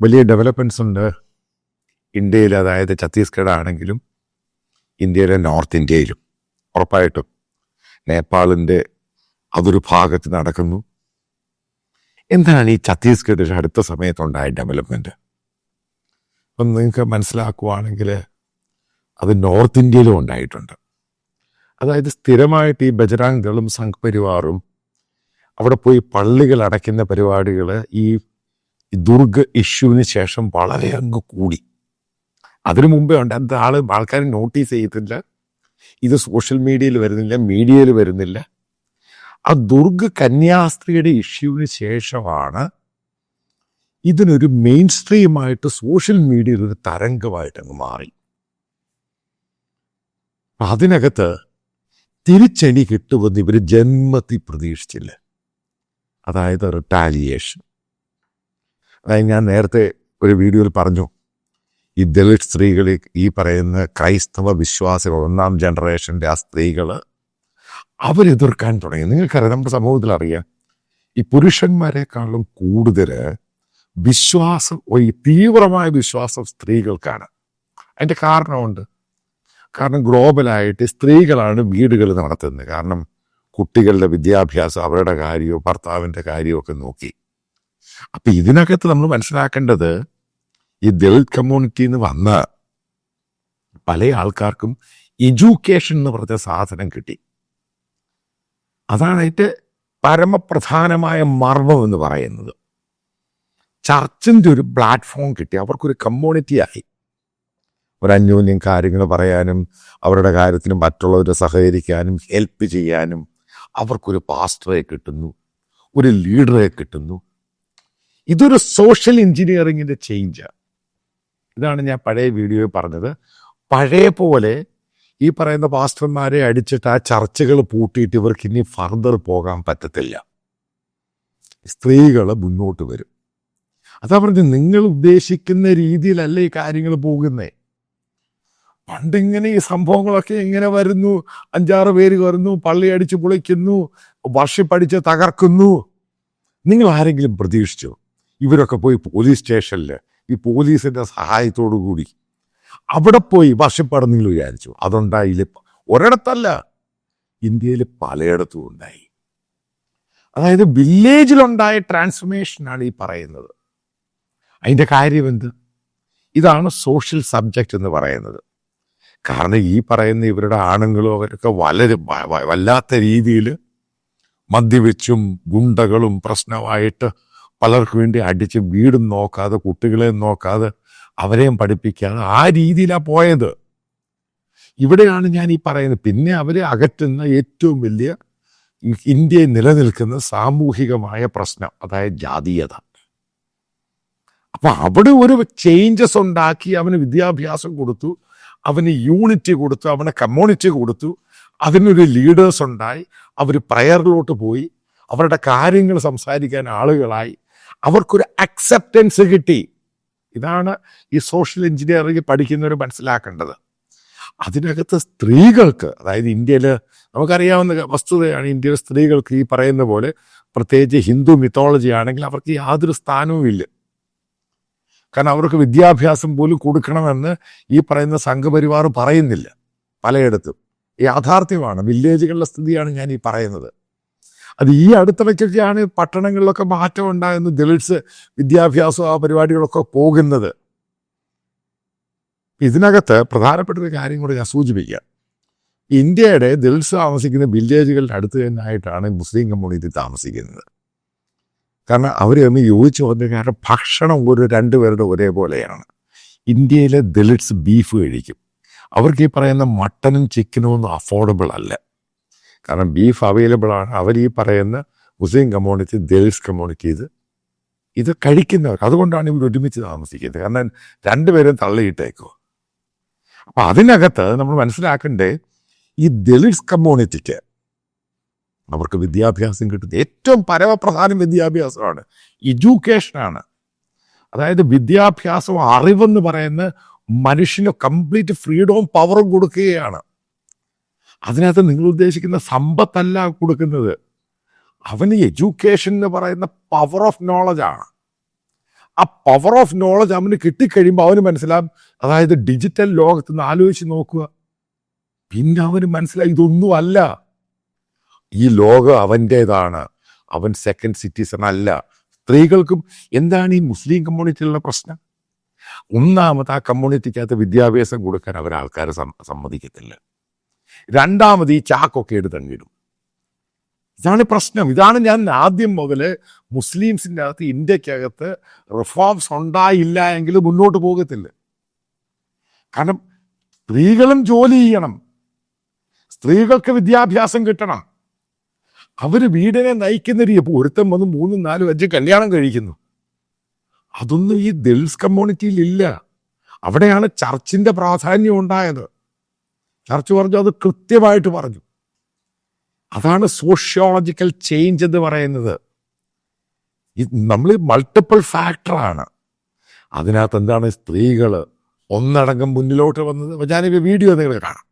വലിയ ഡെവലപ്മെന്റ്സ് ഉണ്ട്. ഇന്ത്യയിൽ അതായത് ഛത്തീസ്ഗഡ് ആണെങ്കിലും ഇന്ത്യയിലെ നോർത്ത് ഇന്ത്യയിലും. ഉറപ്പായിട്ടും നേപ്പാളിന്റെ അതൊരു ഭാഗത്ത് നടക്കുന്നു. എന്താണ് ഈ ഛത്തീസ്ഗഡിൽ അടുത്ത സമയത്തുണ്ടായ ഡെവലപ്മെന്റ് അപ്പം നിങ്ങൾക്ക് മനസ്സിലാക്കുവാണെങ്കിൽ അത് നോർത്ത് ഇന്ത്യയിലും ഉണ്ടായിട്ടുണ്ട്. അതായത് സ്ഥിരമായിട്ട് ഈ ബജറാങ് ദളും സംഘ് പരിവാറും അവിടെ പോയി പള്ളികൾ അടയ്ക്കുന്ന പരിപാടികൾ ഈ ദുർഗ് ഇഷ്യൂവിന് ശേഷം വളരെ അങ്ങ് കൂടി. അതിനു മുമ്പേ ഉണ്ട്. അത് ആൾ ആൾക്കാർ നോട്ടീസ് ചെയ്തില്ല ഇത് സോഷ്യൽ മീഡിയയിൽ വരുന്നില്ല മീഡിയയിൽ വരുന്നില്ല. ആ ദുർഗ് കന്യാസ്ത്രീയുടെ ഇഷ്യൂവിന് ശേഷമാണ് ഇതിനൊരു മെയിൻ സ്ട്രീമായിട്ട് സോഷ്യൽ മീഡിയയിൽ ഒരു തരംഗമായിട്ട് അങ്ങ് മാറി. അതിനകത്ത് തിരിച്ചടി കിട്ടുമെന്ന് ഇവർ ജന്മത്തിൽ പ്രതീക്ഷിച്ചില്ല. അതായത് റിട്ടാലിയേഷൻ അതായത് ഞാൻ നേരത്തെ ഒരു വീഡിയോയിൽ പറഞ്ഞു ഈ ദളിത് സ്ത്രീകൾ ഈ പറയുന്ന ക്രൈസ്തവ വിശ്വാസികൾ ഒന്നാം ജനറേഷന്റെ ആ സ്ത്രീകൾ അവരെതിർക്കാൻ തുടങ്ങി. നിങ്ങൾക്കറിയാം നമ്മുടെ സമൂഹത്തിൽ അറിയാം ഈ പുരുഷന്മാരെക്കാളും കൂടുതൽ വിശ്വാസം ഈ തീവ്രമായ വിശ്വാസം സ്ത്രീകൾക്കാണ്. അതിന്റെ കാരണമുണ്ട്. കാരണം ഗ്ലോബലായിട്ട് സ്ത്രീകളാണ് വീടുകൾ നടത്തുന്നത്. കാരണം കുട്ടികളുടെ വിദ്യാഭ്യാസം അവരുടെ കാര്യവും ഭർത്താവിന്റെ കാര്യവും ഒക്കെ നോക്കി. അപ്പൊ ഇതിനകത്ത് നമ്മൾ മനസ്സിലാക്കേണ്ടത് ഈ ദളിത് കമ്മ്യൂണിറ്റി എന്ന് വന്ന പല ആൾക്കാർക്കും എഡ്യൂക്കേഷൻ എന്ന് പറഞ്ഞ സാധനം കിട്ടി. അതാണ് അതിന്റെ പരമപ്രധാനമായ മർമ്മം എന്ന് പറയുന്നത്. ചർച്ചിന്റെ ഒരു പ്ലാറ്റ്ഫോം കിട്ടി. അവർക്കൊരു കമ്മ്യൂണിറ്റി ആയി. ഒരു അന്യോന്യം കാര്യങ്ങൾ പറയാനും അവരുടെ കാര്യത്തിന് മറ്റുള്ളവരെ സഹകരിക്കാനും ഹെൽപ്പ് ചെയ്യാനും അവർക്കൊരു പാസ്റ്ററെ കിട്ടുന്നു. ഒരു ലീഡറെ കിട്ടുന്നു. ഇതൊരു സോഷ്യൽ എഞ്ചിനീയറിങ്ങിന്റെ ചേഞ്ചാണ് ഇതാണ് ഞാൻ പഴയ വീഡിയോയിൽ പറഞ്ഞത്. പഴയ പോലെ ഈ പറയുന്ന പാസ്റ്റർമാരെ അടിച്ചിട്ട് ആ ചർച്ചകൾ പൂട്ടിയിട്ട് ഇവർക്ക് ഇനി ഫർദർ പോകാൻ പറ്റത്തില്ല. സ്ത്രീകൾ മുന്നോട്ട് വരും. അതാ പറഞ്ഞത് നിങ്ങൾ ഉദ്ദേശിക്കുന്ന രീതിയിലല്ല ഈ കാര്യങ്ങൾ പോകുന്നേ? പണ്ടിങ്ങനെ ഈ സംഭവങ്ങളൊക്കെ എങ്ങനെ വരുന്നു. അഞ്ചാറ് പേര് വരുന്നു പള്ളി അടിച്ച് പൊളിക്കുന്നു വർഷിപ്പടിച്ച് തകർക്കുന്നു. നിങ്ങൾ ആരെങ്കിലും പ്രതീക്ഷിച്ചോ? ഇവരൊക്കെ പോയി പോലീസ് സ്റ്റേഷനിൽ ഈ പോലീസിന്റെ സഹായത്തോടു കൂടി അവിടെ പോയി വർഷപ്പാട് നിങ്ങൾ വിചാരിച്ചു അതുണ്ടായില്ല ഒരിടത്തല്ല. ഇന്ത്യയിൽ പലയിടത്തും ഉണ്ടായി. അതായത് വില്ലേജിലുണ്ടായ ട്രാൻസ്ഫർമേഷനാണ് ഈ പറയുന്നത്. അതിന്റെ കാര്യം എന്ത് ഇതാണ് സോഷ്യൽ സബ്ജക്റ്റ് എന്ന് പറയുന്നത്. കാരണം ഈ പറയുന്ന ഇവരുടെ ആണുങ്ങളും അവരൊക്കെ വളരെ വല്ലാത്ത രീതിയിൽ മദ്യവെച്ചും ഗുണ്ടകളും പ്രശ്നമായിട്ട് പലർക്കും വേണ്ടി അടിച്ച് വീടും നോക്കാതെ കുട്ടികളെയും നോക്കാതെ അവരെയും പഠിപ്പിക്കാതെ ആ രീതിയിലാണ് പോയത്. ഇവിടെയാണ് ഞാൻ ഈ പറയുന്നത്. പിന്നെ അവരെ അകറ്റുന്ന ഏറ്റവും വലിയ ഇന്ത്യയിൽ നിലനിൽക്കുന്ന സാമൂഹികമായ പ്രശ്നം അതായത് ജാതീയത. അപ്പൊ അവിടെ ഒരു ചേഞ്ചസ് ഉണ്ടാക്കി അവന് വിദ്യാഭ്യാസം കൊടുത്തു അവന് യൂണിറ്റി കൊടുത്തു അവന് കമ്മ്യൂണിറ്റി കൊടുത്തു അതിനൊരു ലീഡേഴ്സ് ഉണ്ടായി അവർ പ്രയറിലോട്ട് പോയി അവരുടെ കാര്യങ്ങൾ സംസാരിക്കാൻ ആളുകളായി. അവർക്കൊരു അക്സെപ്റ്റൻസ് കിട്ടി. ഇതാണ് ഈ സോഷ്യൽ എഞ്ചിനീയറിംഗ് പഠിക്കുന്നവർ മനസ്സിലാക്കേണ്ടത്. അതിനകത്ത് സ്ത്രീകൾക്ക് അതായത് ഇന്ത്യയിൽ നമുക്കറിയാവുന്ന വസ്തുതയാണ് ഇന്ത്യയിലെ സ്ത്രീകൾക്ക് ഈ പറയുന്ന പോലെ പ്രത്യേകിച്ച് ഹിന്ദു മിത്തോളജി ആണെങ്കിൽ അവർക്ക് യാതൊരു സ്ഥാനവും ഇല്ല. കാരണം അവർക്ക് വിദ്യാഭ്യാസം പോലും കൊടുക്കണമെന്ന് ഈ പറയുന്ന സംഘപരിവാർ പറയുന്നില്ല പലയിടത്തും. യാഥാർത്ഥ്യമാണ് വില്ലേജുകളിലെ സ്ഥിതിയാണ് ഞാൻ ഈ പറയുന്നത്. അത് ഈ അടുത്തിടയ്ക്കൊക്കെയാണ് പട്ടണങ്ങളിലൊക്കെ മാറ്റം ഉണ്ടായെന്ന് ദളിറ്റ്സ് വിദ്യാഭ്യാസം ആ പരിപാടികളൊക്കെ പോകുന്നത്. ഇതിനകത്ത് പ്രധാനപ്പെട്ട ഒരു കാര്യം കൂടെ ഞാൻ സൂചിപ്പിക്കാം. ഇന്ത്യയുടെ ദളിറ്റ്സ് താമസിക്കുന്ന വില്ലേജുകളുടെ അടുത്ത് തന്നെയായിട്ടാണ് മുസ്ലിം കമ്മ്യൂണിറ്റി താമസിക്കുന്നത്. കാരണം തമ്മിൽ യോജിച്ച് വന്ന കാരണം ഭക്ഷണം ഒരു രണ്ടുപേരുടെ ഒരേപോലെയാണ്. ഇന്ത്യയിലെ ദളിറ്റ്സ് ബീഫ് കഴിക്കും. അവർക്ക് ഈ പറയുന്ന മട്ടനും ചിക്കനും ഒന്നും അഫോർഡബിൾ അല്ല. കാരണം ബീഫ് അവൈലബിൾ ആണ്. അവർ ഈ പറയുന്ന മുസ്ലിം കമ്മ്യൂണിറ്റി ദളിറ്റ്സ് കമ്മ്യൂണിറ്റി ഇത് ഇത് കഴിക്കുന്നവർ അതുകൊണ്ടാണ് ഇവർ ഒരുമിച്ച് താമസിക്കുന്നത്. കാരണം രണ്ടുപേരും തള്ളിയിട്ടേക്കോ. അപ്പം അതിനകത്ത് നമ്മൾ മനസ്സിലാക്കണ്ടേ ഈ ദളിറ്റ്സ് കമ്മ്യൂണിറ്റിക്ക് അവർക്ക് വിദ്യാഭ്യാസം കിട്ടുന്നത് ഏറ്റവും പരമപ്രധാനം വിദ്യാഭ്യാസമാണ്. എഡ്യൂക്കേഷനാണ് അതായത് വിദ്യാഭ്യാസവും അറിവെന്ന് പറയുന്ന മനുഷ്യന് കംപ്ലീറ്റ് ഫ്രീഡവും പവറും കൊടുക്കുകയാണ്. അതിനകത്ത് നിങ്ങൾ ഉദ്ദേശിക്കുന്ന സമ്പത്തല്ല കൊടുക്കുന്നത്. അവന് എഡ്യൂക്കേഷൻ എന്ന് പറയുന്ന പവർ ഓഫ് നോളജാണ് ആ പവർ ഓഫ് നോളജ് അവന് കിട്ടിക്കഴിയുമ്പോൾ അവന് മനസ്സിലാവും. അതായത് ഡിജിറ്റൽ ലോകത്ത് നിന്ന് ആലോചിച്ച് നോക്കുക. പിന്നെ അവന് മനസ്സിലായി ഇതൊന്നുമല്ല ഈ ലോകം അവന്റേതാണ് അവൻ സെക്കൻഡ് സിറ്റിസൺ അല്ല. സ്ത്രീകൾക്കും എന്താണ് ഈ മുസ്ലിം കമ്മ്യൂണിറ്റിയിലുള്ള പ്രശ്നം? ഒന്നാമത് ആ കമ്മ്യൂണിറ്റിക്കകത്ത് വിദ്യാഭ്യാസം കൊടുക്കാൻ അവർ ആൾക്കാരെ സമ്മതിക്കത്തില്ല. രണ്ടാമത് ഈ ചാക്കൊക്കെ എടുത്തങ്ങിടും ഇതാണ് പ്രശ്നം. ഇതാണ് ഞാൻ ആദ്യം മുതൽ മുസ്ലിംസിന്റെ അകത്ത് ഇന്ത്യക്കകത്ത് റിഫോംസ് ഉണ്ടായില്ല എങ്കിൽ മുന്നോട്ട് പോകത്തില്ല. കാരണം സ്ത്രീകളും ജോലി ചെയ്യണം. സ്ത്രീകൾക്ക് വിദ്യാഭ്യാസം കിട്ടണം. അവർ വീടിനെ നയിക്കുന്ന രീതി. ഇപ്പോൾ ഒരുത്തം വന്ന് മൂന്നും നാലും അഞ്ച് കല്യാണം കഴിക്കുന്നു. അതൊന്നും ഈ ദിൽസ് കമ്മ്യൂണിറ്റിയിൽ ഇല്ല. അവിടെയാണ് ചർച്ചിന്റെ പ്രാധാന്യം ഉണ്ടായത്. ചർച്ച് പറഞ്ഞു അത് കൃത്യമായിട്ട് പറഞ്ഞു. അതാണ് സോഷ്യോളജിക്കൽ ചേഞ്ച് എന്ന് പറയുന്നത്. നമ്മൾ മൾട്ടിപ്പിൾ ഫാക്ടറാണ് അതിനകത്ത് എന്താണ് സ്ത്രീകൾ ഒന്നടങ്കം മുന്നിലോട്ട് വന്നത്. ഞാനിപ്പോൾ വീഡിയോ നിങ്ങൾ കാണാം.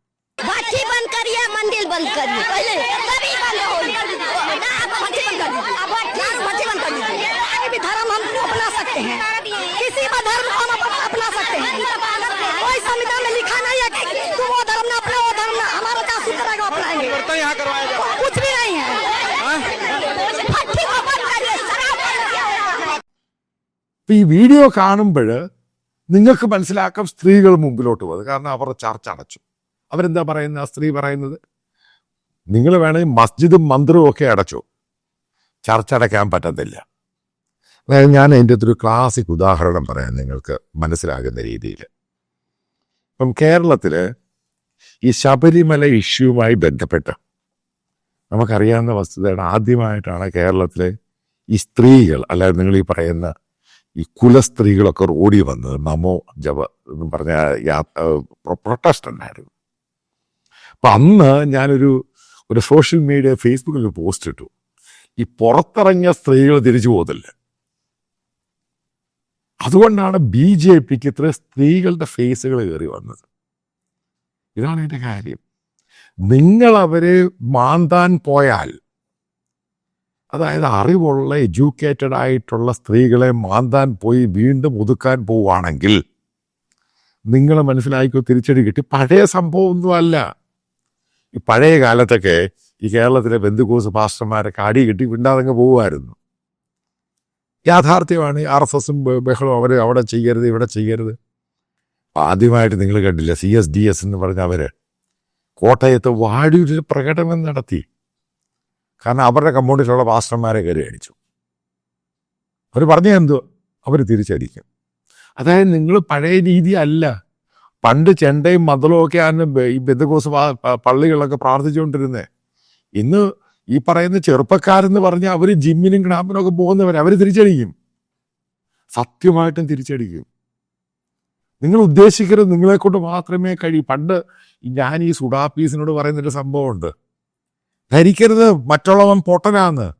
ഇപ്പൊ ഈ വീഡിയോ കാണുമ്പോൾ നിങ്ങൾക്ക് മനസ്സിലാക്കാം സ്ത്രീകൾ മുമ്പിലോട്ട് പോകുന്നത് കാരണം അവർ ചർച്ച അടച്ചു. അവരെന്താ പറയുന്നത്? ആ സ്ത്രീ പറയുന്നത് നിങ്ങൾ വേണമെങ്കിൽ മസ്ജിദും മന്ത്രവും ഒക്കെ അടച്ചു. ചർച്ച അടയ്ക്കാൻ പറ്റത്തില്ല. അതായത് ഞാൻ അതിന്റെ ഒരു ക്ലാസിക് ഉദാഹരണം പറയാം നിങ്ങൾക്ക് മനസ്സിലാകുന്ന രീതിയിൽ. ഇപ്പം കേരളത്തിൽ ഈ ശബരിമല ഇഷ്യൂവുമായി ബന്ധപ്പെട്ട് നമുക്കറിയാവുന്ന വസ്തുതയാണ് ആദ്യമായിട്ടാണ് കേരളത്തിലെ ഈ സ്ത്രീകൾ അല്ലാതെ നിങ്ങൾ ഈ പറയുന്ന ഈ കുലസ്ത്രീകളൊക്കെ ഓടി വന്നത് നമോ ജവ എന്ന് പറഞ്ഞ പ്രൊട്ടസ്റ്റ് ഉണ്ടായിരുന്നു അപ്പൊ അന്ന് ഞാനൊരു ഒരു സോഷ്യൽ മീഡിയ ഫേസ്ബുക്കിൽ പോസ്റ്റ് ഇട്ടു. ഈ പുറത്തിറങ്ങിയ സ്ത്രീകൾ തിരിച്ചു പോകത്തില്ല. അതുകൊണ്ടാണ് ബി ജെ പിക്ക് ഇത്ര സ്ത്രീകളുടെ ഫേസുകൾ കയറി വന്നത്. ഇതാണ് എന്റെ കാര്യം. നിങ്ങൾ അവരെ മാന്താൻ പോയാൽ അതായത് അറിവുള്ള എഡ്യൂക്കേറ്റഡ് ആയിട്ടുള്ള സ്ത്രീകളെ മാന്താൻ പോയി വീണ്ടും ഒതുക്കാൻ പോവുകയാണെങ്കിൽ നിങ്ങൾ മനസ്സിലാക്കിയോ തിരിച്ചടി കിട്ടി. പഴയ സംഭവമൊന്നുമല്ല. ഈ പഴയ കാലത്തൊക്കെ ഈ കേരളത്തിലെ ബന്ധുക്കോസ് പാസ്റ്റർമാരൊക്കെ അടി കിട്ടി വിണ്ടാതങ്ങ് പോകുമായിരുന്നു യാഥാർത്ഥ്യമാണ് ആർ എസ് എസും അവർ അവിടെ ചെയ്യരുത് ഇവിടെ ചെയ്യരുത്. ആദ്യമായിട്ട് നിങ്ങൾ കണ്ടില്ല സി എസ് ഡി എസ് എന്ന് പറഞ്ഞ അവർ കോട്ടയത്ത് വാഴൂരിൽ പ്രകടനം നടത്തി. കാരണം അവരുടെ കമ്പൗണ്ടിലുള്ള പാസ്റ്റർമാരെ കയറി അടിച്ചു. അവർ പറഞ്ഞ എന്തോ? അവർ തിരിച്ചടിക്കും. അതായത് നിങ്ങൾ പഴയ രീതി അല്ല. പണ്ട് ചെണ്ടയും മതലും ഒക്കെ ആണ് ഈ ബന്ധുക്കോസ് പള്ളികളൊക്കെ പ്രാർത്ഥിച്ചുകൊണ്ടിരുന്നത് ഇന്ന് ഈ പറയുന്ന ചെറുപ്പക്കാരെന്ന് പറഞ്ഞാൽ അവർ ജിമ്മിനും ക്ലാമ്പിനും ഒക്കെ പോകുന്നവർ അവർ തിരിച്ചടിക്കും. സത്യമായിട്ടും തിരിച്ചടിക്കും. നിങ്ങൾ ഉദ്ദേശിക്കരുത് നിങ്ങളെക്കൊണ്ട് മാത്രമേ കഴിയൂ. പണ്ട് ഞാൻ ഈ സുഡാപ്പീസിനോട് പറയുന്നൊരു സംഭവമുണ്ട്. ധരിക്കരുത് മറ്റുള്ളവൻ പൊട്ടനാന്ന്.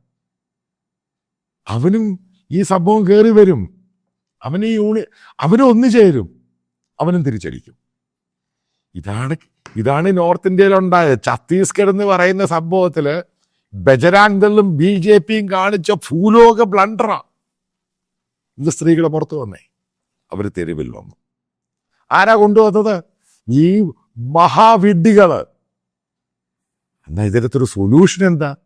അവനും ഈ സംഭവം കയറി വരും. അവന് യൂണി അവനും ഒന്നു ചേരും. അവനും തിരിച്ചടിക്കും. ഇതാണ് ഇതാണ് നോർത്ത് ഇന്ത്യയിൽ ഉണ്ടായത് ഛത്തീസ്ഗഡ് എന്ന് പറയുന്ന സംഭവത്തിൽ ബജരാങ് ദളും ബി ജെ പിയും കാണിച്ച ഭൂലോക ബ്ലണ്ടറാണ് ഇന്ന് സ്ത്രീകളെ പുറത്തു വന്നേ. അവർ തെരുവിൽ വന്നു. ആരാ കൊണ്ടുവന്നത്? ഈ മഹാവിഡ്ഢികൾ. എന്നാ ഇതിനകത്തൊരു സൊല്യൂഷൻ എന്താ?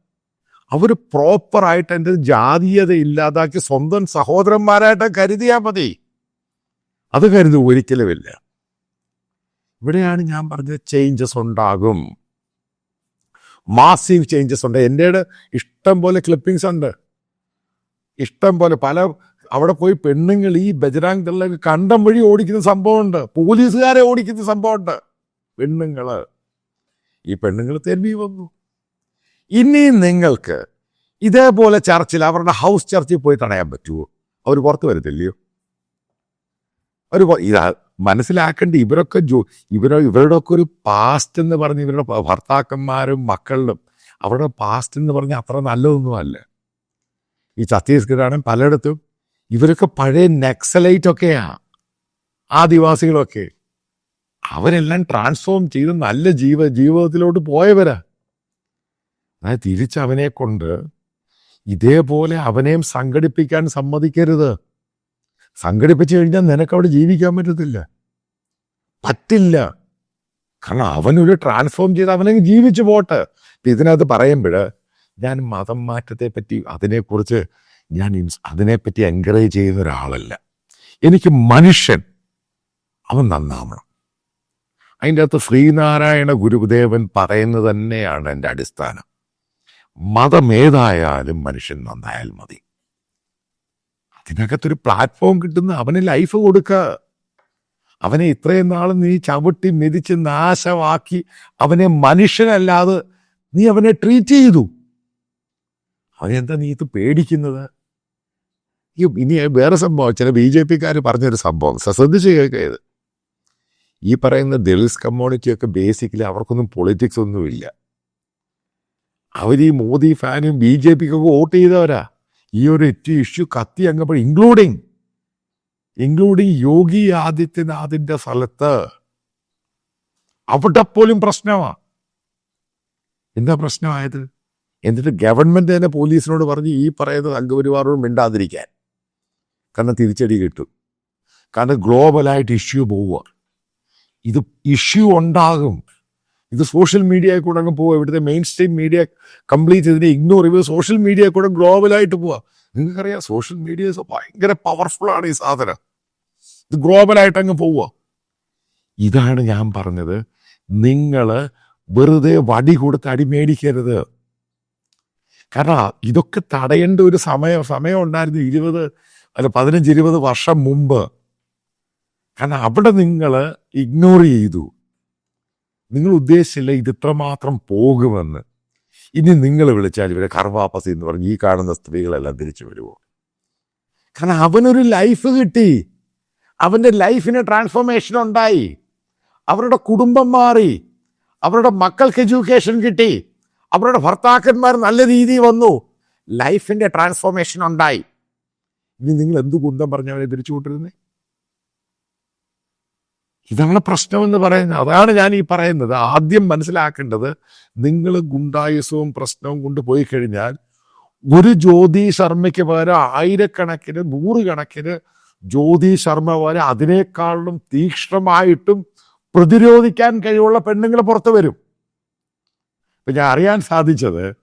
അവർ പ്രോപ്പറായിട്ട് എന്റെ ജാതീയത ഇല്ലാതാക്കി സ്വന്തം സഹോദരന്മാരായിട്ട് കരുതിയാൽ മതി. അത് കരുതി ഒരിക്കലുമില്ല ഇവിടെയാണ് ഞാൻ പറഞ്ഞത് ചേഞ്ചസ് ഉണ്ടാകും. മാസീവ് ചേഞ്ചസ് ഉണ്ട്. എന്റെ ഇഷ്ടം പോലെ ക്ലിപ്പിങ്സ് ഉണ്ട്. ഇഷ്ടം പോലെ പല അവിടെ പോയി പെണ്ണുങ്ങൾ ഈ ബജരാങ് ദളിലൊക്കെ കണ്ടം വഴി ഓടിക്കുന്ന സംഭവമുണ്ട്. പോലീസുകാരെ ഓടിക്കുന്ന സംഭവമുണ്ട്. പെണ്ണുങ്ങൾ. ഈ പെണ്ണുങ്ങൾ തെരുവി വന്നു. ഇനി നിങ്ങൾക്ക് ഇതേപോലെ ചർച്ചിൽ അവരുടെ ഹൗസ് ചർച്ചിൽ പോയി തടയാൻ പറ്റുമോ അവർ പുറത്ത് വരത്തില്ലയോ? അവർ ഇതാ മനസ്സിലാക്കേണ്ട ഇവരൊക്കെ ജോ ഇവരോ ഇവരുടെ ഒക്കെ ഒരു പാസ്റ്റ് എന്ന് പറഞ്ഞ് ഇവരുടെ ഭർത്താക്കന്മാരും മക്കളിലും അവരുടെ പാസ്റ്റ് എന്ന് പറഞ്ഞാൽ അത്ര നല്ലതൊന്നുമല്ല. ഈ ഛത്തീസ്ഗഡാണ് പലയിടത്തും ഇവരൊക്കെ പഴയ നെക്സലൈറ്റ് ഒക്കെയാ ആദിവാസികളൊക്കെ. അവരെല്ലാം ട്രാൻസ്ഫോം ചെയ്ത് നല്ല ജീവ ജീവിതത്തിലോട്ട് പോയവരാ. അതായത് തിരിച്ച് അവനെ കൊണ്ട് ഇതേപോലെ അവനെയും സംഘടിപ്പിക്കാൻ സമ്മതിക്കരുത്. സംഘടിപ്പിച്ചു കഴിഞ്ഞാൽ നിനക്ക് അവിടെ ജീവിക്കാൻ പറ്റത്തില്ല. പറ്റില്ല. കാരണം അവനൊരു ട്രാൻസ്ഫോം ചെയ്ത് അവനങ്ങ് ജീവിച്ചു പോട്ടെ. ഇതിനകത്ത് പറയുമ്പോൾ ഞാൻ മതം മാറ്റത്തെ പറ്റി അതിനെക്കുറിച്ച് ഞാൻ അതിനെപ്പറ്റി എൻകറേജ് ചെയ്യുന്ന ഒരാളല്ല. എനിക്ക് മനുഷ്യൻ. അവൻ നന്നാവണം. അതിന്റെ അകത്ത് ശ്രീനാരായണ ഗുരുദേവൻ പറയുന്നത് തന്നെയാണ് എന്റെ അടിസ്ഥാനം. മതം ഏതായാലും മനുഷ്യൻ നന്നായാൽ മതി. അതിനകത്തൊരു പ്ലാറ്റ്ഫോം കിട്ടുന്ന അവന് ലൈഫ് കൊടുക്കുക. അവനെ ഇത്രയും നാൾ നീ ചവിട്ടി മെതിച്ച് നാശമാക്കി അവനെ മനുഷ്യനല്ലാതെ നീ അവനെ ട്രീറ്റ് ചെയ്തു. അവനെന്താ നീ ഇത് പേടിക്കുന്നത്? ഇനി വേറെ സംഭവം ചില ബി ജെ പിക്കാർ പറഞ്ഞൊരു സംഭവം. ശ്രദ്ധിച്ച് കേൾക്കത് ഈ പറയുന്ന ദളിത് കമ്മ്യൂണിറ്റിയൊക്കെ ബേസിക്കലി അവർക്കൊന്നും പൊളിറ്റിക്സ് ഒന്നുമില്ല അവർ ഈ മോദി ഫാനും ബി ജെ പിക്കൊക്കെ വോട്ട് ചെയ്തവരാ. ഈ ഒരു ഇഷ്യൂ കത്തി അങ്ങപ്പോൾ ഇൻക്ലൂഡിങ് ഇൻക്ലൂഡിങ് യോഗി ആദിത്യനാഥിന്റെ സ്ഥലത്ത്. അവിടെ പോലും പ്രശ്നമാ. എന്താ പ്രശ്നമായത്? എന്നിട്ട് ഗവൺമെന്റ് തന്നെ പോലീസിനോട് പറഞ്ഞ് ഈ പറയുന്ന സംഘപരിവാറോട് മിണ്ടാതിരിക്കാൻ. കാരണം തിരിച്ചടി കിട്ടും. കാരണം ഗ്ലോബലായിട്ട് ഇഷ്യൂ പോവുക ഇത് ഇഷ്യൂ ഉണ്ടാകും. ഇത് സോഷ്യൽ മീഡിയയിൽ കൂടെ അങ്ങ് പോവുക ഇവിടുത്തെ മെയിൻ സ്ട്രീം മീഡിയ കംപ്ലീറ്റ് ഇതിനെ ഇഗ്നോർ ചെയ്യുക സോഷ്യൽ മീഡിയയിൽ കൂടെ ഗ്ലോബലായിട്ട് പോവുക നിങ്ങൾക്കറിയാം സോഷ്യൽ മീഡിയ ഭയങ്കര പവർഫുൾ ആണ് ഈ സാധനം. ഇത് ഗ്ലോബലായിട്ട് അങ്ങ് പോവുക ഇതാണ് ഞാൻ പറഞ്ഞത്. നിങ്ങൾ വെറുതെ വടി കൊടുത്ത് അടി മേടിക്കരുത്. കാരണം ഇതൊക്കെ തടയേണ്ട ഒരു സമയം സമയം ഉണ്ടായിരുന്നു ഇരുപത് അല്ല പതിനഞ്ച് ഇരുപത് വർഷം മുമ്പ്. കാരണം അവിടെ നിങ്ങൾ ഇഗ്നോർ ചെയ്തു. നിങ്ങൾ ഉദ്ദേശിച്ചില്ല ഇത് ഇത്രമാത്രം പോകുമെന്ന്. ഇനി നിങ്ങൾ വിളിച്ചാൽ ഇവരെ കർവാപ്പസി എന്ന് പറഞ്ഞ് ഈ കാണുന്ന സ്ത്രീകളെല്ലാം തിരിച്ചു വരുമോ കാരണം അവനൊരു ലൈഫ് കിട്ടി. അവന്റെ ലൈഫിന് ട്രാൻസ്ഫോർമേഷൻ ഉണ്ടായി. അവരുടെ കുടുംബം മാറി. അവരുടെ മക്കൾക്ക് എഡ്യൂക്കേഷൻ കിട്ടി. അവരുടെ ഭർത്താക്കന്മാർ നല്ല രീതിയിൽ വന്നു. ലൈഫിന്റെ ട്രാൻസ്ഫോർമേഷൻ ഉണ്ടായി. ഇനി നിങ്ങൾ എന്ത് കുന്തം പറഞ്ഞവരെ തിരിച്ചു കൂട്ടിരുന്നേ ഇതാണ് പ്രശ്നമെന്ന് പറയുന്നത്. അതാണ് ഞാൻ ഈ പറയുന്നത്. ആദ്യം മനസ്സിലാക്കേണ്ടത് നിങ്ങൾ ഗുണ്ടായുസവും പ്രശ്നവും കൊണ്ട് പോയി കഴിഞ്ഞാൽ ഒരു ജ്യോതി ശർമ്മയ്ക്ക് പകരം ആയിരക്കണക്കിന് നൂറുകണക്കിന് ജ്യോതി ശർമ്മ പോലെ അതിനേക്കാളും തീക്ഷ്ണമായിട്ടും പ്രതിരോധിക്കാൻ കഴിവുള്ള പെണ്ണുങ്ങൾ പുറത്തു വരും. ഇപ്പൊ ഞാൻ അറിയാൻ സാധിച്ചത്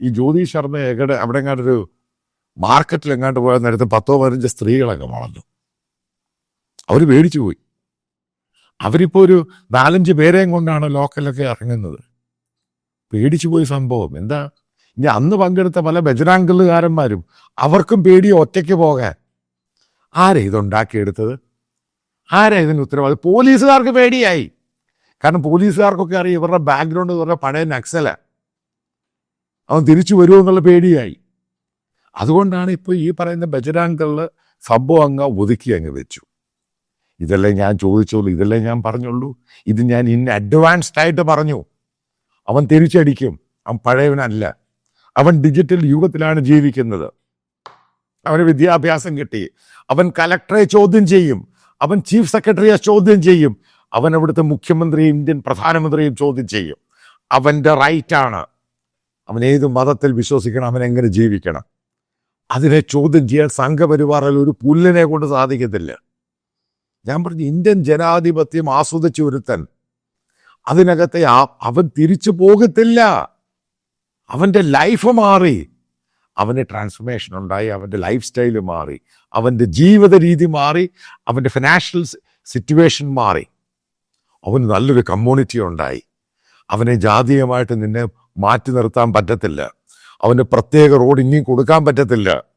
ഈ ജ്യോതി ശർമ്മ എങ്ങടെ അവിടെ എങ്ങാണ്ടൊരു മാർക്കറ്റിൽ എങ്ങാണ്ട് പോയ നേരത്തെ പത്തോ പതിനഞ്ച് സ്ത്രീകളൊക്കെ വളർന്നു. അവർ പേടിച്ചു പോയി. അവരിപ്പോ ഒരു നാലഞ്ച് പേരെയും കൊണ്ടാണ് ലോക്കലൊക്കെ ഇറങ്ങുന്നത്. പേടിച്ചു പോയി സംഭവം. എന്താ? ഇനി അന്ന് പങ്കെടുത്ത പല ബജരാങ്കലുകാരന്മാരും അവർക്കും പേടി ഒറ്റയ്ക്ക് പോകാൻ? ആരാ ഇതുണ്ടാക്കിയെടുത്തത്? ആരാ ഇതിന് ഉത്തരവാദി? പോലീസുകാർക്ക് പേടിയായി. കാരണം പോലീസുകാർക്കൊക്കെ അറിയാം ഇവരുടെ ബാക്ക്ഗ്രൗണ്ട് ഇവരുടെ പഴയ നക്സല. അവൻ തിരിച്ചു വരുമോ എന്നുള്ള പേടിയായി. അതുകൊണ്ടാണ് ഇപ്പോൾ ഈ പറയുന്ന ബജരാങ്കളിൽ സംഭവം അങ്ങ് ഒതുക്കി അങ്ങ് വെച്ചു. ഇതെല്ലാം ഞാൻ ചോദിച്ചോളൂ ഇതെല്ലാം ഞാൻ പറഞ്ഞുള്ളൂ. ഇത് ഞാൻ ഇൻ അഡ്വാൻസ്ഡ് ആയിട്ട് പറഞ്ഞു. അവൻ തിരിച്ചടിക്കും. അവൻ പഴയവനല്ല. അവൻ ഡിജിറ്റൽ യുഗത്തിലാണ് ജീവിക്കുന്നത്. അവന് വിദ്യാഭ്യാസം കിട്ടി. അവൻ കലക്ടറെ ചോദ്യം ചെയ്യും. അവൻ ചീഫ് സെക്രട്ടറിയെ ചോദ്യം ചെയ്യും. അവൻ അവിടുത്തെ മുഖ്യമന്ത്രിയും ഇന്ത്യൻ പ്രധാനമന്ത്രിയും ചോദ്യം ചെയ്യും. അവന്റെ റൈറ്റാണ് അവൻ ഏത് മതത്തിൽ വിശ്വസിക്കണം അവൻ എങ്ങനെ ജീവിക്കണം? അതിനെ ചോദ്യം ചെയ്യാൻ സംഘപരിവാറിൽ ഒരു പുല്ലിനെ കൊണ്ട് സാധിക്കത്തില്ല. ഞാൻ പറഞ്ഞു ഇന്ത്യൻ ജനാധിപത്യം ആസ്വദിച്ചു ഒരുത്തൻ. അതിനകത്തെ അവൻ തിരിച്ചു പോകത്തില്ല. അവന്റെ ലൈഫ് മാറി. അവന് ട്രാൻസ്ഫർമേഷൻ ഉണ്ടായി അവന്റെ ലൈഫ് സ്റ്റൈൽ മാറി. അവന്റെ ജീവിത രീതി മാറി അവന്റെ ഫിനാൻഷ്യൽ സിറ്റുവേഷൻ മാറി. അവന് നല്ലൊരു കമ്മ്യൂണിറ്റി ഉണ്ടായി. അവനെ ജാതീയമായിട്ട് നിന്നെ മാറ്റി നിർത്താൻ പറ്റത്തില്ല. അവന് പ്രത്യേക റോഡ് ഇനിയും കൊടുക്കാൻ പറ്റത്തില്ല.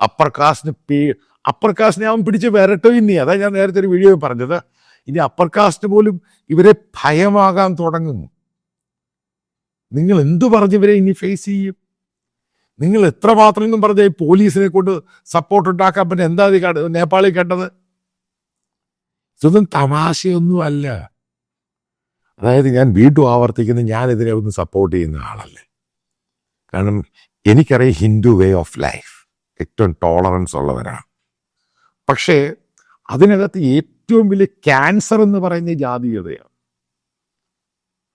അപ്പർ കാസ്റ്റിന് പേ അപ്പർ കാസ്റ്റിനെ അവൻ പിടിച്ച് വരട്ടോ ഇനി. അതാ ഞാൻ നേരത്തെ ഒരു വീഡിയോ പറഞ്ഞത്. ഇനി അപ്പർ കാസ്റ്റ് പോലും ഇവരെ ഭയമാകാൻ തുടങ്ങുന്നു. നിങ്ങൾ എന്തു പറഞ്ഞ് ഇവരെ ഇനി ഫേസ് ചെയ്യും? നിങ്ങൾ എത്രമാത്രം എന്നും പറഞ്ഞ ഈ പോലീസിനെ കൊണ്ട് സപ്പോർട്ട് ഉണ്ടാക്കാൻ പിന്നെ എന്താ നേപ്പാളിൽ കണ്ടത്? ഇതൊന്നും തമാശയൊന്നുമല്ല അതായത് ഞാൻ വീണ്ടും ആവർത്തിക്കുന്ന ഇതിനെ ഒന്ന് സപ്പോർട്ട് ചെയ്യുന്ന ആളല്ലേ. കാരണം എനിക്കറിയാം ഹിന്ദു വേ ഓഫ് ലൈഫ് ഏറ്റവും ടോളറൻസ് ഉള്ളവരാണ്. പക്ഷേ അതിനകത്ത് ഏറ്റവും വലിയ ക്യാൻസർ എന്ന് പറയുന്ന ജാതീയതയാണ്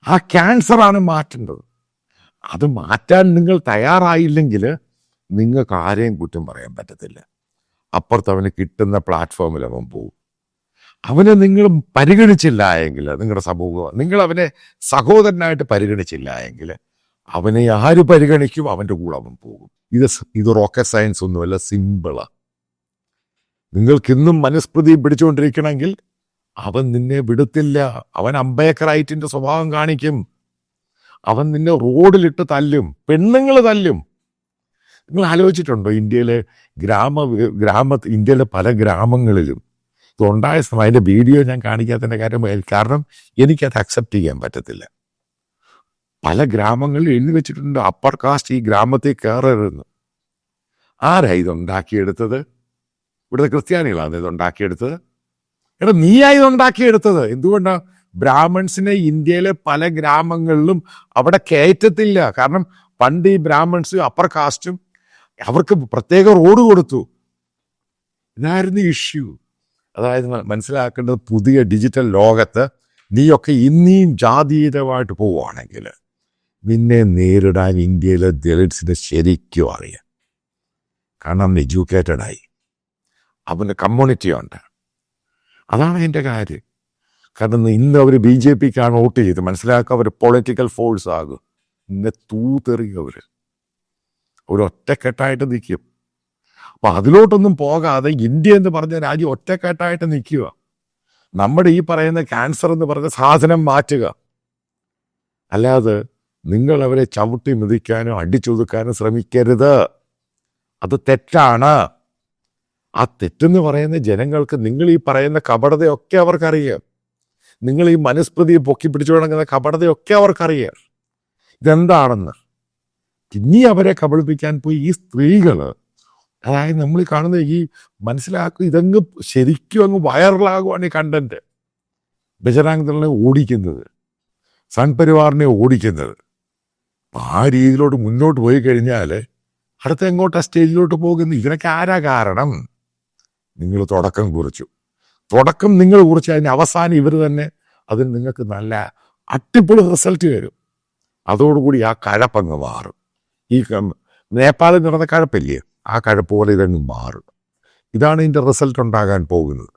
ആ ക്യാൻസറാണ് മാറ്റേണ്ടത്. അത് മാറ്റാൻ നിങ്ങൾ തയ്യാറായില്ലെങ്കിൽ നിങ്ങൾക്ക് ആരെയും കുറ്റം പറയാൻ പറ്റത്തില്ല. അപ്പുറത്ത് അവന് കിട്ടുന്ന പ്ലാറ്റ്ഫോമിൽ അവൻ പോകും അവനെ നിങ്ങൾ പരിഗണിച്ചില്ല എങ്കിൽ നിങ്ങളുടെ സമൂഹം നിങ്ങൾ അവനെ സഹോദരനായിട്ട് പരിഗണിച്ചില്ല എങ്കിൽ അവനെ ആര് പരിഗണിക്കും? അവന്റെ കൂടെ അവൻ പോകും. ഇത് ഇത് റോക്കറ്റ് സയൻസ് ഒന്നുമല്ല സിമ്പിളാ നിങ്ങൾക്കിന്നും മനുസ്മൃതി പിടിച്ചുകൊണ്ടിരിക്കണമെങ്കിൽ അവൻ നിന്നെ വിടത്തില്ല. അവൻ അമ്പേക്കറൈറ്റിന്റെ സ്വഭാവം കാണിക്കും. അവൻ നിന്നെ റോഡിലിട്ട് തല്ലും. പെണ്ണുങ്ങൾ തല്ലും. നിങ്ങൾ ആലോചിച്ചിട്ടുണ്ടോ ഇന്ത്യയിലെ ഗ്രാമ ഗ്രാമ ഇന്ത്യയിലെ പല ഗ്രാമങ്ങളിലും? ഇതുണ്ടായ അതിന്റെ വീഡിയോ ഞാൻ കാണിക്കാത്തതിന്റെ കാര്യം കാരണം എനിക്കത് അക്സെപ്റ്റ് ചെയ്യാൻ പറ്റത്തില്ല. പല ഗ്രാമങ്ങളിൽ എഴുതി വെച്ചിട്ടുണ്ട്. അപ്പർ കാസ്റ്റ് ഈ ഗ്രാമത്തിൽ കയറരുതെന്ന്. ആരാ ഇത് ഉണ്ടാക്കിയെടുത്തത്? ഇവിടുത്തെ ക്രിസ്ത്യാനികളാണ് ഇത് ഉണ്ടാക്കിയെടുത്തത്. എടാ നീയാ ഇതുണ്ടാക്കിയെടുത്തത് എന്തുകൊണ്ടാ? ബ്രാഹ്മൺസിനെ ഇന്ത്യയിലെ പല ഗ്രാമങ്ങളിലും അവിടെ കയറ്റത്തില്ല. കാരണം പണ്ട് ഈ ബ്രാഹ്മൺസ് അപ്പർ കാസ്റ്റും അവർക്ക് പ്രത്യേക റോഡ് കൊടുത്തു. ഇതായിരുന്നു ഇഷ്യൂ അതായത് മനസ്സിലാക്കേണ്ടത് പുതിയ ഡിജിറ്റൽ ലോകത്ത് നീയൊക്കെ ഇനിയും ജാതീയതമായിട്ട് പോവുകയാണെങ്കിൽ നിന്നെ നേരിടാൻ ഇന്ത്യയിലെ ദളിറ്റ്സിന് ശരിക്കും അറിയാം. കാരണം എഡ്യൂക്കേറ്റഡ് ആയി. അവന് കമ്മ്യൂണിറ്റി ഉണ്ട്. അതാണ് എന്റെ കാര്യം. കാരണം ഇന്ന് അവർ ബി ജെ പിക്കാണ് വോട്ട് ചെയ്ത്. മനസ്സിലാക്കുക അവർ പൊളിറ്റിക്കൽ ഫോഴ്സ് ആകും. ഇന്നെ തൂത്തെറിയും അവർ ഒരു ഒറ്റക്കെട്ടായിട്ട് നിൽക്കും അപ്പം അതിലോട്ടൊന്നും പോകാതെ ഇന്ത്യ എന്ന് പറഞ്ഞ രാജ്യം ഒറ്റക്കെട്ടായിട്ട് നിൽക്കുക നമ്മുടെ ഈ പറയുന്ന ക്യാൻസർ എന്ന് പറഞ്ഞ സാധനം മാറ്റുക. അല്ലാതെ നിങ്ങൾ അവരെ ചവിട്ടി മിതിക്കാനോ അടിച്ചൊതുക്കാനോ ശ്രമിക്കരുത്. അത് തെറ്റാണ്. ആ തെറ്റെന്ന് പറയുന്ന ജനങ്ങൾക്ക് നിങ്ങൾ ഈ പറയുന്ന കപടതയൊക്കെ അവർക്കറിയാം. നിങ്ങൾ ഈ മനസ്പ്രതിയെ പൊക്കി പിടിച്ചു തുടങ്ങുന്ന കപടതയൊക്കെ അവർക്കറിയാം. ഇതെന്താണെന്ന്? ഇനി അവരെ കബളിപ്പിക്കാൻ പോയി ഈ സ്ത്രീകൾ അതായത് നമ്മൾ കാണുന്ന ഈ മനസ്സിലാക്കുക ഇതങ്ങ് ശരിക്കും അങ്ങ് വൈറലാകുവാണ് ഈ കണ്ടന്റ് ബജരാംഗത്തിനെ ഓടിക്കുന്നത് സൺപരിവാറിനെ ഓടിക്കുന്നത്. അപ്പൊ ആ രീതിയിലോട്ട് മുന്നോട്ട് പോയി കഴിഞ്ഞാൽ അടുത്ത എങ്ങോട്ട് ആ സ്റ്റേജിലോട്ട് പോകുന്നത്? ഇതിനൊക്കെ ആരാ കാരണം? നിങ്ങൾ തുടക്കം കുറിച്ചു. തുടക്കം നിങ്ങൾ കുറിച്ച് അതിന് അവസാനം ഇവർ തന്നെ അതിന് നിങ്ങൾക്ക് നല്ല അട്ടിപ്പൊളി റിസൾട്ട് വരും അതോടുകൂടി ആ കഴപ്പങ്ങ് മാറും. ഈ നേപ്പാളിൽ നടന്ന കഴപ്പില്ലേ? ആ കഴപ്പ് പോലെ ഇതങ്ങ് മാറും. ഇതാണ് ഇതിന്റെ റിസൾട്ട് ഉണ്ടാകാൻ പോകുന്നത്.